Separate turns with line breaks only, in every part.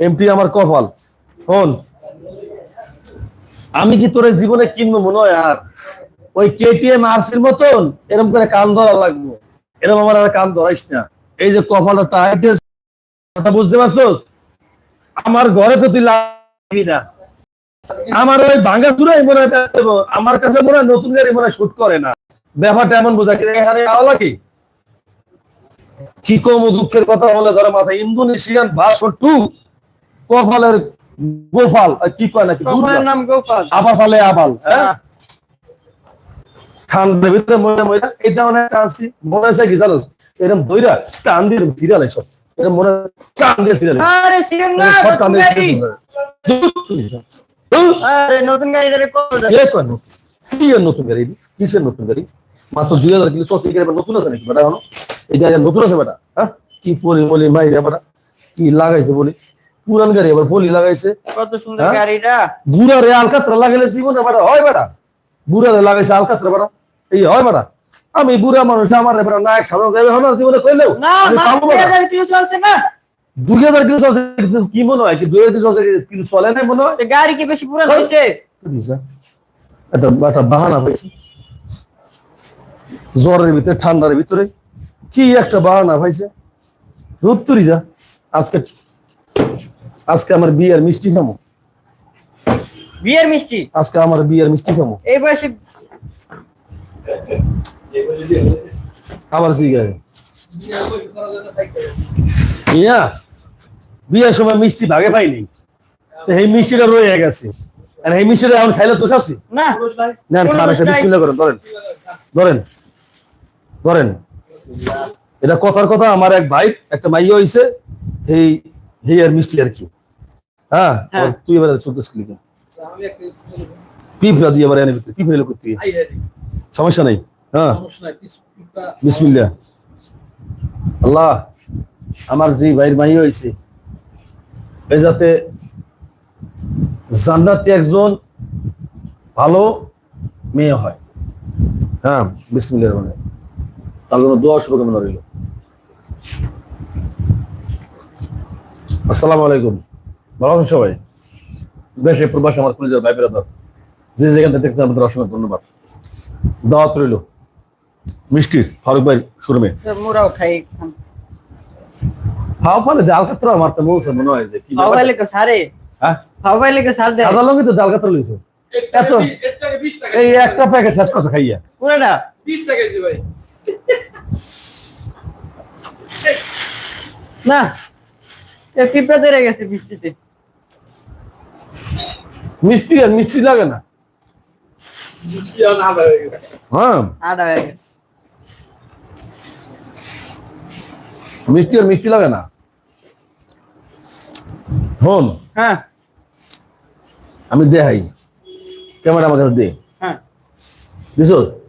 MT আমার কপাল। হন আমি কি তোর জীবনে কিনবো মনে হয় আর? ওই কেটিএম আরসির মতন এরকম করে কান ধরা লাগবো। এরকম আমার আর কান ধরাইস না। এই যে কপালটা টাইট কথা বুঝতে পারছোস? আমার ঘরে তো তুই লাগবি না। আমার ওই ভাঙ্গা চুরাই মনে হয় আমার কাছে মনে হয় নতুন গাড়ি মনে হয় শুট করে না। ব্যাপারটা এমন বোঝা কি এখানে আওয়া লাগে? কি কম দুঃখের কথা বলে ধরে মাথায়, ইন্দোনেশিয়ান ভাষণ টু কপালের গোপাল কি কয় নাকি?
নাম গোপাল।
আবার ফালে আবাল হ্যাঁ? ঠান্ডার ভিতরে মনে মনে এটা অনেক মনে হচ্ছে কি জানো? এরকম দইরা টান দিয়ে সিরিয়াল এসব। এরকম মনে টান দিয়ে সিরিয়াল
আরে সিরিয়াল না
টান
নতুন গাড়ি।
serial।
আরে নতুন গাড়ি ধরে কত
কে নতুন? কি এর নতুন গাড়ি? কিসের নতুন গাড়ি? মাত্র দুই হাজার কিলো গাড়ি নতুন আছে নাকি বেটা এখনও? এই নতুন আছে বেটা হ্যাঁ? কি পলি বলি মাই বেটা কি লাগাইছে বলি? পুরান গাড়ি আবার পলি লাগাইছে।
কত সুন্দর
হ্যাঁ?
গাড়িটা।
বুড়া রে আলকাতরা লাগাইলে জীবনে বেটা হয় বেটা বুড়া। রে লাগাইছে আলকাতরা বেটা এই হয় বেটা আমি বুড়া মানুষ আমার বেটা না সাধারণ যাবে হলো জীবনে কইলেও।
না না
পাবো বেটা।
2000 কিলো চলছে না।
দুই হাজার কিলো চলছে কি মনে হয় কি দুই হাজার চলছে কিন্তু চলে নাই মনে হয়?
গাড়ি কি বেশি পুরান হয়েছে?
দিছে এটা একটা বাহানা জ্বরের ভিতরে ঠান্ডার ভিতরে কি একটা বাহানা পাইছে ধুত্তুরি যা আজকে আজকে আমার বিয়ের মিষ্টি খামো।
বিয়ের মিষ্টি?
আজকে আমার বিয়ের মিষ্টি খামো।
এই বয়সে
আবার জিগায় ইয়া বিয়ের সময় মিষ্টি ভাগে পাইনি। এই মিষ্টিটা রয়ে গেছে। আর এই মিষ্টিটা এখন খাইলে দোষ আছে?
না। কোনো
খান একটা বিসমিল্লাহ করেন ধরেন। ধরেন। ধরেন। এটা কথার কথা আমার এক ভাই একটা মাইয়া হইছে এই এই আর মিষ্টি আর কি। হ্যাঁ
হ্যাঁ।
তুই এবারে চলতেছ কি পিঁপড়া দিয়ে এবারে এনে ভিতরে পিঁপড়ে এলো করতে সমস্যা নাই হ্যাঁ। বিসমিল্লাহ। আল্লাহ আমার যে ভাইয়ের মাইয়া হইছে এ যাতে জান্নাতি একজন ভালো মেয়ে হয়। হ্যাঁ বিসমিল্লাহ রহমান রহিম। তার জন্য দোয়া শুভকামনা রইল। আসসালামু আলাইকুম। ভালো আছেন সবাই? দেশে প্রবাসে আমার কলেজের ভাই বেরাদার যে যেখান থেকে দেখছেন আমাদের অসংখ্য ধন্যবাদ। দাওয়াত রইল মিষ্টি ফারুক ভাই শুরুমে
মোরাও খাই
পালে আমার তো বলছে মনে হয় যে কো
সারে
হ্যাঁ?
কো সার দেয়।
সাদা লঙ্গি তো লইছো। এত এই একটা প্যাকেট শেষ করছে খাইয়া।
পুরোটা না। এ পিঁপড়া ধরে গেছে বৃষ্টিতে।
মিষ্টি আর মিষ্টি লাগে না। হ্যাঁ
আড়া হয়ে। গেছে।
মিষ্টি আর মিষ্টি লাগে না। হন
হ্যাঁ।
আমি দেখাই। ক্যামেরা আমার কাছে দে।
হ্যাঁ।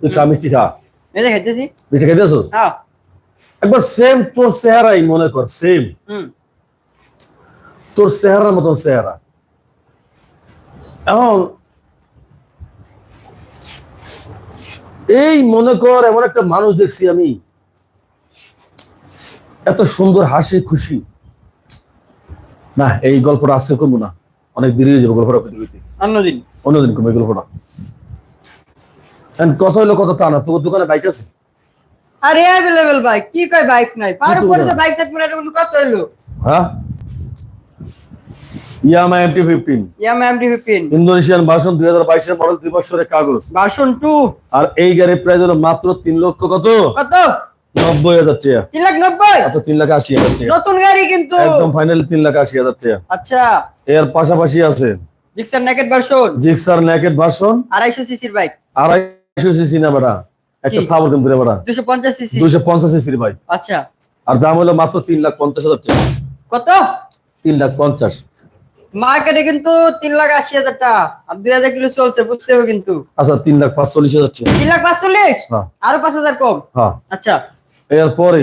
তুই খা মিষ্টি খা।
যে খাইতেছি।
মিষ্টি খাইতেছ
হ্যাঁ।
একবার সেম তোর চেহারাই মনে কর সেম
হুম।
তোর চেহারার মতন চেহারা। এখন এই মনে কর এমন একটা মানুষ দেখছি আমি। এত সুন্দর হাসি খুশি। না এই গল্পটা আজকে করব না। অনেক দেরি হয়ে যাবে গল্পটা
অন্যদিন।
অন্যদিন কমে এই গল্পটা। কথা হইল কথা তা না তোর দোকানে বাইক আছে?
আরে অ্যাভেলেবল বাইক কি কয় বাইক নাই? পারো করে
বলে?
বাইক থাকবে না এটা কথা হইল?
হ্যাঁ? Yamaha MT fifteen
Yamaha fifteen
Indonesian version দুই হাজার বাইশের মডেল দুই বছরের কাগজ।
Version two.
আর এই গাড়ির প্রাইস হলো মাত্র তিন লক্ষ কত?
কত?
নব্বই হাজার টাকা।
তিন লাখ নব্বই?
আচ্ছা তিন লাখ আশি হাজার টাকা।
নতুন গাড়ি কিন্তু।
একদম ফাইনাল তিন লাখ আশি হাজার টাকা।
আচ্ছা।
এর পাশাপাশি আছে
Gixxer naked version
Gixxer naked version
আড়াইশো সিসির বাইক
আড়াইশো সিসি না বেটা। একটা থাবর বেটা।
দুশো পঞ্চাশ সিসি
পঞ্চাশ সিসির
আচ্ছা।
আর দাম হলো মাত্র তিন লাখ পঞ্চাশ হাজার টাকা।
কত?
তিন লাখ পঞ্চাশ।
মার্কেটে কিন্তু তিন লাখ আশি হাজার টাকা। আর দুই হাজার কিলো চলছে বুঝতে হবে কিন্তু।
আচ্ছা তিন লাখ পাঁচচল্লিশ হাজার টাকা।
তিন লাখ পাঁচচল্লিশ?
হ্যাঁ।
আরও পাঁচ হাজার কম?
হ্যাঁ।
আচ্ছা।
এরপরে?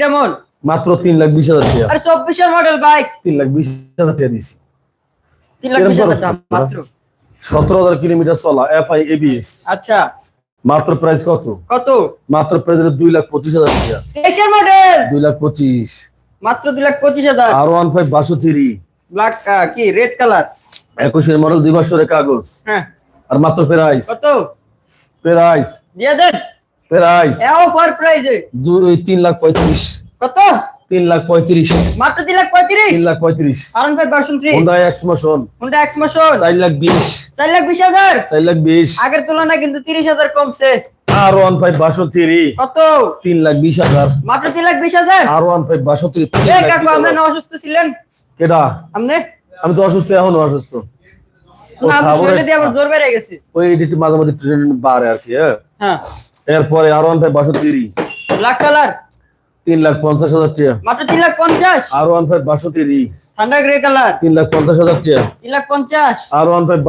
যেমন?
মাত্র তিন লাখ বিশ হাজার টাকা।
আর চব্বিশের মডেল বাইক
তিন লাখ বিশ হাজার টাকা দিছি।
তিন লাখ বিশ হাজার টাকা মাত্র।
সতেরো হাজার কিলোমিটার চলা এফ আই এবিএস
আচ্ছা।
মাত্র প্রাইস কত?
কত?
মাত্র প্রাইস দুই লাখ পঁচিশ হাজার টাকা।
তেইশের মডেল
দুই লাখ পঁচিশ।
মাত্র দুই লাখ পঁচিশ হাজার।
আর ওয়ান ফাইভ বাষট্টি।
ব্ল্যাক কি রেড কালার
একুশের মডেল দুই বছরের কাগজ।
হ্যাঁ।
আর মাত্র প্রাইস
কত?
প্রাইস
দিয়ে দেন।
প্রাইস
অফার প্রাইজে
দুই তিন লাখ পঁয়ত্রিশ।
কত?
তিন লাখ পঁয়ত্রিশ।
মাত্র দুই লাখ পঁয়ত্রিশ?
তিন লাখ পঁয়ত্রিশ।
R one five version three
Honda X motion
Honda X motion
চার লাখ বিশ।
চার লাখ বিশ হাজার?
চার লাখ বিশ।
আগের তুলনায় কিন্তু তিরিশ হাজার কমছে।
আর ওয়ান ফাইভ বাষট্টি
কত?
তিন লাখ বিশ হাজার।
মাত্র তিন লাখ বিশ হাজার?
আর ওয়ান ফাইভ তিন।
না অসুস্থ ছিলেন?
কেডা?
আপনি
আমি তো অসুস্থ এখনও অসুস্থ। ও
না আপনি
খাবারের-
শরীরে দিয়ে আবার জোর বেড়ে গেছে।
ওই এডিট মাঝে মাঝে ট্রেন বাড়ে আর কি হ্যাঁ? এরপরে আর ওয়ান ফাইভ বাষট্টি।
ব্ল্যাক কালার
তিন লাখ পঞ্চাশ হাজার টাকা।
মাত্র তিন লাখ পঞ্চাশ?
আর ওয়ান ফাইভ বাষট্টি।
ঠান্ডা গ্রে কালার
তিন লাখ পঞ্চাশ হাজার টাকা।
তিন লাখ পঞ্চাশ।
R one five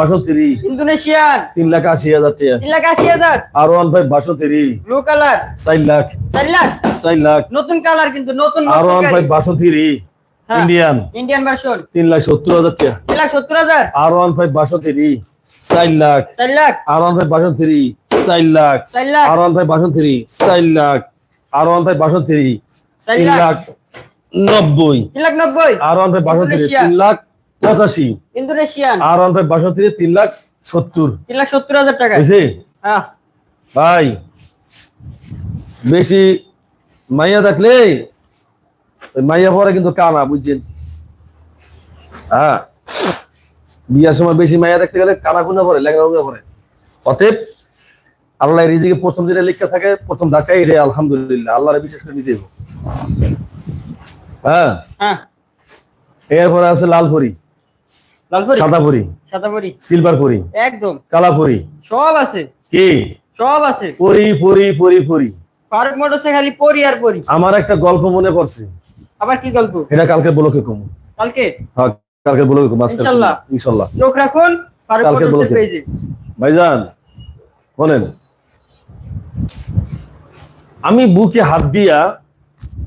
Indonesian.
তিন লাখ আশি হাজার টাকা।
তিন লাখ আশি হাজার।
R one five
blue colour
চার লাখ।
চার লাখ।
চার লাখ।
নতুন কালার কিন্তু নতুন
আর ওয়ান ফাইভ
হ্যাঁ।
ইন্ডিয়ান
ইন্ডিয়ান ভার্সন
তিন লাখ সত্তর হাজার টাকা।
তিন লাখ সত্তর হাজার।
আর ওয়ান ফাইভ বাষট্টি চার লাখ।
চার লাখ।
আর ওয়ান ফাইভ বাষট্টি চার লাখ।
চার লাখ।
আর ওয়ান ফাইভ বাষট্টি চার lakh. R one five
lakh.
Lakh নব্বই।
তিন লাখ নব্বই।
R one five
Indonesia.
তিন লাখ পঁচাশি।
ইন্দোনেশিয়ান।
আর ওয়ান ফাইভ বাষট্টি তিন লাখ সত্তর।
তিন লাখ সত্তর হাজার টাকা।
বুঝছি?
হ্যাঁ।
ভাই বেশি মাইয়া থাকলে ওই মাইয়া পরে কিন্তু কানা বুঝছেন? হ্যাঁ। বিয়ার সময় বেশি মাইয়া দেখতে গেলে কানা কুনা পরে লেখা উঙ্গা পরে। অতএব আল্লাহ রিজিকে প্রথম যেটা লিখা থাকে প্রথম ধাক্কাই রে আলহামদুলিল্লাহ। আল্লাহরে বিশেষ করে নিতে হ্যাঁ।
হ্যাঁ।
এরপরে আছে লালপুরি।
লালপুরি?
সাদাপুরি।
সাদাপুরি।
সিলভারপুরি।
একদম।
কালাপুরি।
সব আছে।
কি?
সব আছে।
পরি পরি পরি পরি।
ফারুক মোটরসে খালি পরি আর পরি।
আমার একটা গল্প মনে পড়ছে।
আবার কি গল্প?
এটা কালকে বলো বলোকে কম।
কালকে?
হ্যাঁ কালকে বলোকে কম আজকে
ইনশাল্লাহ।
ইনশাল্লাহ।
চোখ রাখুন
কালকে বলতে।
পেজে।
ভাইজান বলেন আমি বুকে হাত দিয়া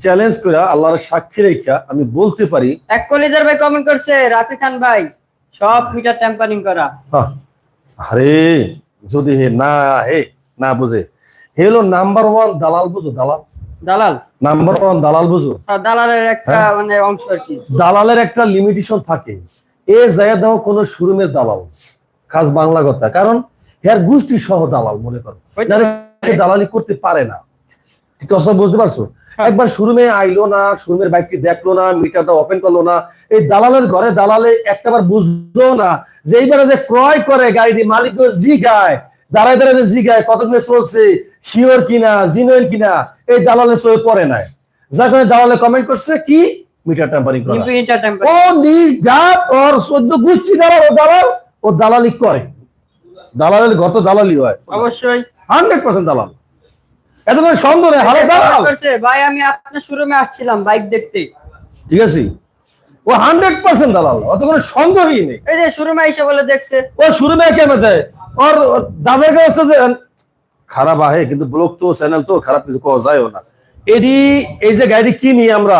চ্যালেঞ্জ করে আল্লাহর সাক্ষী রেখা আমি বলতে পারি।
এক কলেজের ভাই কমেন্ট করছে রাফি খান ভাই সব মিটার টেম্পারিং করা।
হ্যাঁ, আরে যদি হে না হে না বুঝে। হলো নাম্বার ওয়ান দালাল বুঝো দালাল।
দালাল?
নাম্বার ওয়ান দালাল বুঝো।
দালালের একটা
হ্যাঁ।
মানে অংশ আর কি।
দালালের একটা লিমিটেশন থাকে। এ জায়গা দাও কোন শোরুমের দালাল। খাস বাংলা কথা। কারণ হের গোষ্ঠী সহ দালাল মনে করো। সে দালালি করতে পারে না। কথা বুঝতে পারছ? একবার শোরুমে আইলো না শোরুমের বাইকটি দেখল না মিটারটা ওপেন করল না এই দালালের ঘরে দালালে একটাবার বুঝলো না যে এইবারে যে ক্রয় করে গাড়িটি মালিক জি গায় দাঁড়ায় দাঁড়ায় যে জি গায় কতক্ষণে চলছে শিওর কিনা জিনোয়েল কিনা এই দালালে সয়ে পড়ে নাই। যার কারণে দালালে কমেন্ট করছে কি? মিটার টেম্পারিং করা। ও নির্ঘাত ওর চোদ্দ গোষ্ঠী দালাল ও দালাল ও দালালি করে। দালালের গত দালালি হয়।
অবশ্যই।
হান্ড্রেড পার্সেন্ট দালাল। এত করে সন্দেহ নেই হারে দালাল।
করছে। ভাই আমি আপনার শোরুমে আসছিলাম বাইক দেখতে।
ঠিক আছে? ও হান্ড্রেড পার্সেন্ট দালাল অত কোনো সন্দেহই নেই।
এই যে শোরুমে এসে বলে দেখছে।
ও শুরু নেই কেন দেয় ওর ওর কাছে খারাপ আহে কিন্তু ব্লগ তো চ্যানেল তো খারাপ কিছু কওয়া যায়ও না এডি এই যে গাড়ি কিনি আমরা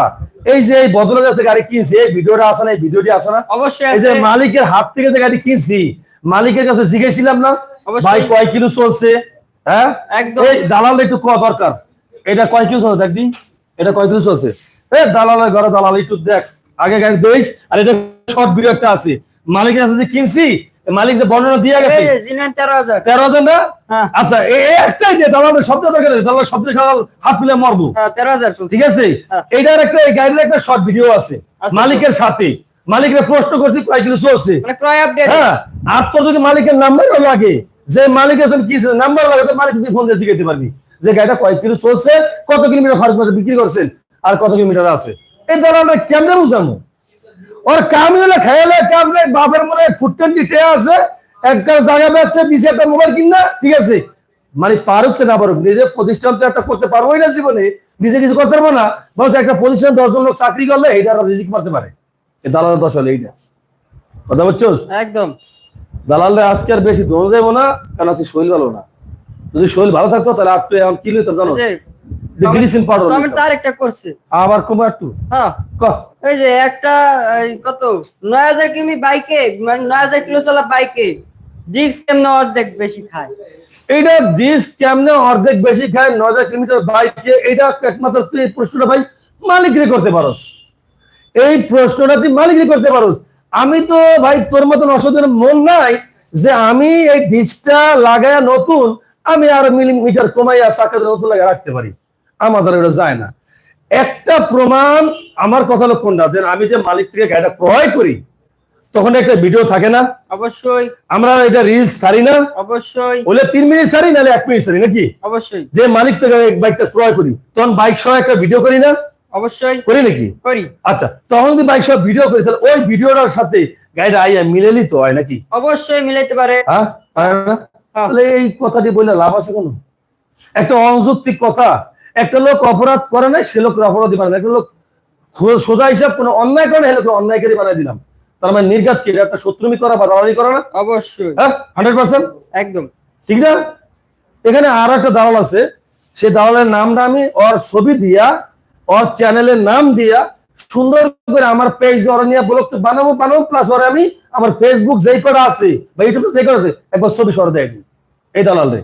এই যে এই বদলের কাছে গাড়ি কিনছি এই ভিডিওটা আসে না এই ভিডিওটি আসে না
অবশ্যই
এই যে মালিকের হাত থেকে যে গাড়ি কিনছি মালিকের কাছে জিজ্ঞেছিলাম না ভাই কয় কিলো চলছে হ্যাঁ
একদম।
এই দালাল একটু কোয়া দরকার। এটা কয় কিলো চলছে দেখবি এটা কয় কিলো চলছে? এ দালালের ঘরে দালাল একটু দেখ। আগে গাড়ি দেখ আর এটা শর্ট ভিডিও একটা আছে। মালিকের কাছে যে কিনছি মালিক যে বর্ণনা দিয়ে গেছে।
তেরো হাজার।
না?
হ্যাঁ।
আচ্ছা একটাই দিয়ে দালালের শব্দ দরকার দালালের শব্দ খাল হাত মিলে মরবো।
হ্যাঁ, তেরো হাজার
ঠিক আছে?
হ্যাঁ।
এটার একটা এই গাড়ির একটা শর্ট ভিডিও আছে। মালিকের সাথে। মালিকের প্রশ্ন করছি কয় কিলো চলছে
মানে
হ্যাঁ আর তোর যদি মালিকের নাম্বারও লাগে যে মালিকের সঙ্গে কি নাম্বার লাগে তো মালিক ফোন দিয়ে জিজ্ঞাসা পারবি? যে গাড়িটা কয় কিলো চলছে কত কিলোমিটার ফার্ক বিক্রি করছেন আর কত কিলোমিটার আছে। এই ধর আমরা কেমনে বুঝাবো? ওর কাম হলে খেয়ালে কামলে বাপের মনে ফুটকান দিতে আছে একটা জায়গা বেচছে দিছে একটা মোবাইল কিনা ঠিক আছে? মানে পারুক সে না পারুক নিজে প্রতিষ্ঠান তো একটা করতে পারবোই না জীবনে নিজে কিছু করতে পারব না বলছে একটা প্রতিষ্ঠান দশজন লোক চাকরি করলে এটা রিজিক মারতে পারে। এই দালালের দশ হলে এইটা। কথা বলছো
একদম।
দালালরা আজকে আর বেশি দৌড় দেবো না কারণ আজকে শরীর ভালো না। যদি শরীর ভালো থাকতো তাহলে আপনি এখন কি লইতাম জানো? গ্লিসিন পাউডার
কমেন্ট তার একটা করছে।
আবার কমা একটু।
হ্যাঁ। এই যে একটা কত? নয় হাজার কিমি বাইকে মানে নয় হাজার কিলো চলা বাইকে। ডিস্ক কেমন অর্ধেক বেশি খায়?
এইটা ডিস্ক কেমনে অর্ধেক বেশি খায়? নয় হাজার কিলোমিটার বাইকে এটা একমাত্র তুই প্রশ্নটা ভাই মালিক রে করতে পারস। এই প্রশ্নটা তুই মালিকই করতে পারো আমি তো ভাই তোর মতন অসচেতন মন নাই যে আমি এই ডিচটা লাগায় নতুন আমি আর মিলিমিটার কমাইয়া সাকাত নতুন লাগায় রাখতে পারি। আমার দ্বারা এটা যায় না। একটা প্রমাণ আমার কথা হলো কোনটা? যে আমি যে মালিক থেকে গাড়িটা ক্রয় করি তখন একটা ভিডিও থাকে না?
অবশ্যই।
আমরা এটা রিলস ছাড়ি না?
অবশ্যই।
বলে তিন মিনিট ছাড়ি নাহলে এক মিনিট ছাড়ি নাকি?
অবশ্যই।
যে মালিক থেকে বাইকটা ক্রয় করি তখন বাইক সহ একটা ভিডিও করি না?
অবশ্যই।
করি নাকি?
করি।
আচ্ছা তখন যদি বাইক সহ ভিডিও করি তাহলে ওই ভিডিওটার সাথে গাড়িটা আইয়া মিলেলি তো হয় নাকি?
অবশ্যই মিলাইতে পারে।
হ্যাঁ? হ্যাঁ। তাহলে এই কথাটি বললে লাভ আছে কোনো? একটা অযৌক্তিক কথা একটা লোক অপরাধ করে নাই সে লোক অপরাধী বানায় না। একটা লোক সোজা হিসাব কোনো অন্যায় করে লোক অন্যায়কারী বানাই দিলাম। তার মানে নির্ঘাত কি? একটা শত্রুমি করা বা করা না?
অবশ্যই।
হ্যাঁ? হান্ড্রেড পার্সেন্ট
একদম।
ঠিক না? এখানে আর একটা দালাল আছে। সে দালালের নামটা আমি ওর ছবি দিয়া ওর চ্যানেলের নাম দিয়া সুন্দর করে আমার পেজ ওরা নিয়ে ব্লগ তো বানাবো বানাবো প্লাস ওরা আমি আমার ফেসবুক যেই করা আছে বা ইউটিউবে যেই করা আছে একবার ছবি সরে দেয় এই দালাল রে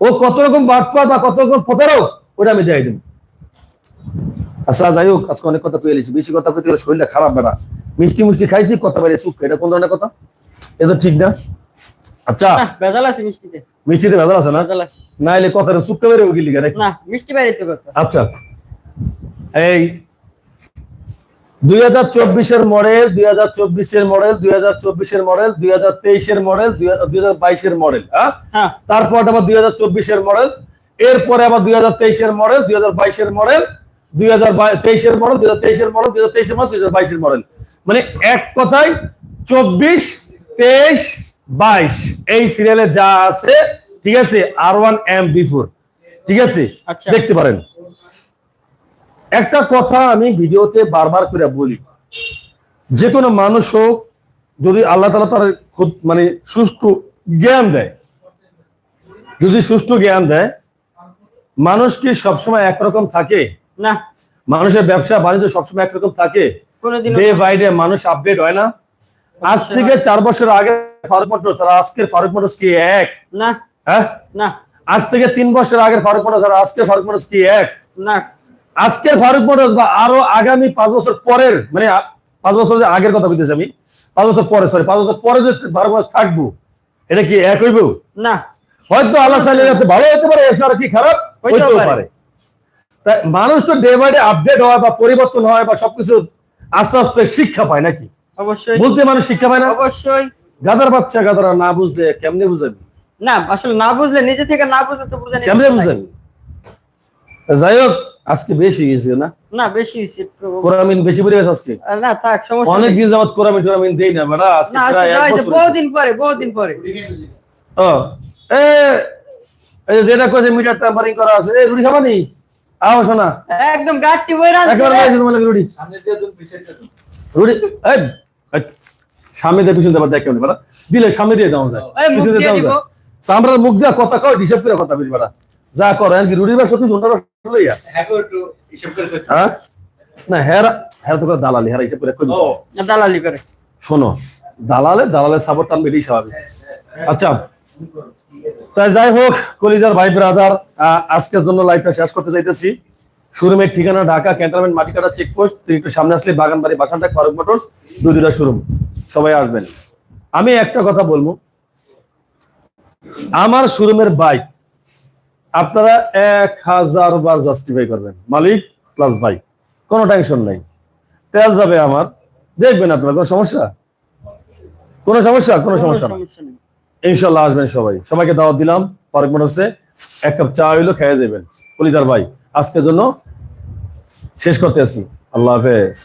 ও কত রকম বাটপা বা কত রকম প্রতারক ওটা আমি দেয় দিন আচ্ছা যাই হোক আজকে অনেক কথা কয়ে এলিছি। বেশি কথা কইতে গেলে শরীরটা খারাপ বেড়া মিষ্টি মিষ্টি খাইছি কথা বাইরে সুখ। এটা কোন ধরনের কথা? এ তো ঠিক না? আচ্ছা।
ভেজাল আছে মিষ্টিতে।
মিষ্টিতে ভেজাল আছে না?
ভেজাল আছে।
না এলে কথা চুপকে বেড়ে গেলি কেন
না মিষ্টি বাইরে তো
আচ্ছা। এই দুই হাজার চব্বিশের মডেল দুই হাজার চব্বিশের মডেল দুই হাজার চব্বিশের মডেল দুই হাজার তেইশের মডেল দুই হাজার বাইশের মডেল হ্যাঁ
হ্যাঁ
তারপর আবার দুই হাজার চব্বিশের মডেল এরপরে আবার দুই হাজার তেইশের মডেল দুই হাজার বাইশের মডেল দুই হাজার তেইশের মডেল দুই হাজার তেইশের মডেল দুই হাজার তেইশের মডেল দুই হাজার বাইশের মডেল মানে এক কথায় চব্বিশ তেইশ বাইশ এই সিরিয়ালে যা আছে ঠিক আছে আর ওয়ান এম বিফোর ঠিক আছে
আচ্ছা।
দেখতে পারেন একটা কথা আমি ভিডিওতে বারবার করে বলি। যে কোনো মানুষ হোক যদি আল্লাহ তালা তার মানে সুষ্ঠু জ্ঞান দেয় যদি সুষ্ঠু জ্ঞান দেয় মানুষ কি সবসময় একরকম থাকে?
না।
মানুষের ব্যবসা বাণিজ্য সবসময় একরকম থাকে? ডে বাই ডে মানুষ আপডেট হয় না। আজ থেকে চার বছর আগে ফারুক মোটরস আর আজকের ফারুক মোটরস কি এক?
না।
হ্যাঁ?
না।
আজ থেকে তিন বছর আগের ফারুক মোটরস আর আজকের ফারুক মোটরস কি এক?
না।
আজকের ফারুক মোটরস বা আরও আগামী পাঁচ বছর পরের মানে পাঁচ বছর যে আগের কথা বলতেছি আমি পাঁচ বছর পরে সরি পাঁচ বছর পরে যে ফারুক মোটরস থাকব এটা কি এক হইব?
না।
হয়তো আল্লাহ যাতে ভালো হতে পারে এছাড়া কি খারাপ?
হইতেও পারে।
মানুষ তো ডে বাই ডে আপডেট হয় বা পরিবর্তন হয় বা সবকিছু আস্তে আস্তে শিক্ষা পায় নাকি?
অবশ্যই।
বলতে মানুষ শিক্ষা পায় না?
অবশ্যই।
গাদার বাচ্চা গাদারা না বুঝলে কেমনে বুঝাবি?
না আসলে না বুঝলে নিজে থেকে না বুঝলে তো বুঝে
কেমনে। বুঝাবি? যাই হোক আজকে বেশি গেছে না?
না বেশি হয়েছে
কোরামিন বেশি পড়ে গেছে আজকে?
না থাক সমস্যা
অনেক দিন যাবত কোরামিন টোরামিন দেই না বেটা আজকে প্রায় এক বছর
বহুদিন পরে বহুদিন পরে।
ও এ এই যে যেটা কইছে মিটার টেম্পারিং করা আছে এই রুটি খাবানি? আও শোনা।
একদম গাড়টি বই রাখছে
একবার
রে।
বাইরে তোমার রুটি। রুটি এই এই, সামনে দিয়ে পিছনে দেবার দেখ কেমন বেটা দিলে সামনে দিয়ে দাও যায়। পিছনে
দিয়ে
দাও যায়। সামরার মুখ দিয়া কথা কয় হিসাব করে কথা বলি বেটা যা করো আর কি রুটির বা সত্যি সুন্দর লইয়া হ্যাঁ না হেরা হেরা তো করে দালালি হেরা হিসাব করে কই
না, দালালি করে।
শোনো দালালে দালালের সাপোর্ট টানবে এটাই স্বাভাবিক আচ্ছা তাই যাই হোক কলিজার ভাই ব্রাদার আজকের জন্য লাইভটা শেষ করতে চাইতেছি। শোরুমের ঠিকানা ঢাকা ক্যান্টনমেন্ট মাটিকাটা চেকপোস্ট তুই একটু সামনে আসলে বাগানবাড়ি বাসানটা ফারুক মোটরস দুই দুটা শোরুম সবাই আসবেন। আমি একটা কথা বলব। আমার শোরুমের বাইক আপনারা এক হাজার বার জাস্টিফাই করবেন। মালিক প্লাস বাইক কোনো টেনশন নাই। তেল যাবে আমার। দেখবেন আপনার কোনো সমস্যা? কোনো সমস্যা? কোনো সমস্যা না। ইনশাল্লাহ আসবেন সবাই। সবাইকে দাওয়াত দিলাম ফারুক মোটরসে এক কাপ চা হইল খেয়ে দেবেন। কলিজার ভাই আজকের জন্য শেষ করতে আসি আল্লাহ হাফেজ।